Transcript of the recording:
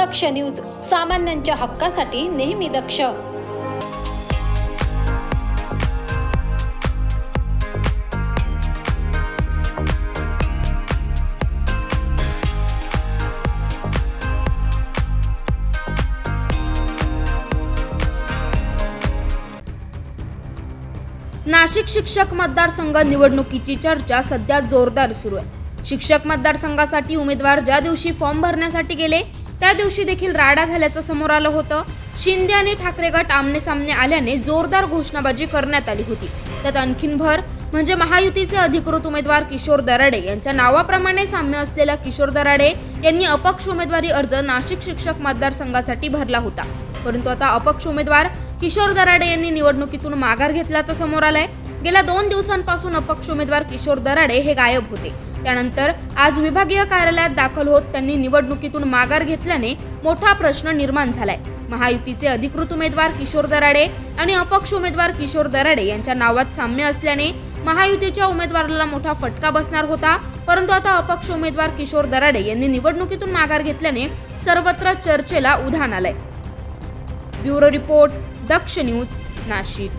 दक्ष news सामान्यांच्या हक्कासाठी नेहमी दक्ष. नाशिक शिक्षक मतदारसंघ निवडणुकीची चर्चा सध्या जोरदार सुरू आहे. शिक्षक मतदारसंघासाठी उमेदवार ज्या दिवशी फॉर्म भरण्यासाठी गेले त्या दिवशी देखील राडा झाल्याचं समोर आलं होतं. शिंदे आणि ठाकरे गट आमने सामने आल्याने जोरदार घोषणाबाजी करण्यात आली होती. त्यात आणखीन भर म्हणजे महायुतीचे अधिकृत उमेदवार किशोर दराडे यांच्या नावाप्रमाणे साम्य असलेल्या किशोर दराडे यांनी अपक्ष उमेदवारी अर्ज नाशिक शिक्षक मतदारसंघासाठी भरला होता. परंतु आता अपक्ष उमेदवार किशोर दराडे यांनी निवडणुकीतून माघार घेतल्याचं समोर आलंय. गेल्या दोन दिवसांपासून अपक्ष उमेदवार किशोर दराडे हे गायब होते. त्यानंतर आज विभागीय कार्यालयात दाखल होत त्यांनी निवडणुकीतून माघार घेतल्याने मोठा प्रश्न निर्माण झालाय. महायुतीचे अधिकृत उमेदवार किशोर दराडे आणि अपक्ष उमेदवार किशोर दराडे यांच्या नावात साम्य असल्याने महायुतीच्या उमेदवाराला मोठा फटका बसणार होता. परंतु आता अपक्ष उमेदवार किशोर दराडे यांनी निवडणुकीतून माघार घेतल्याने सर्वत्र चर्चेला उधाण आलंय. Bureau report Daksh news Nashik.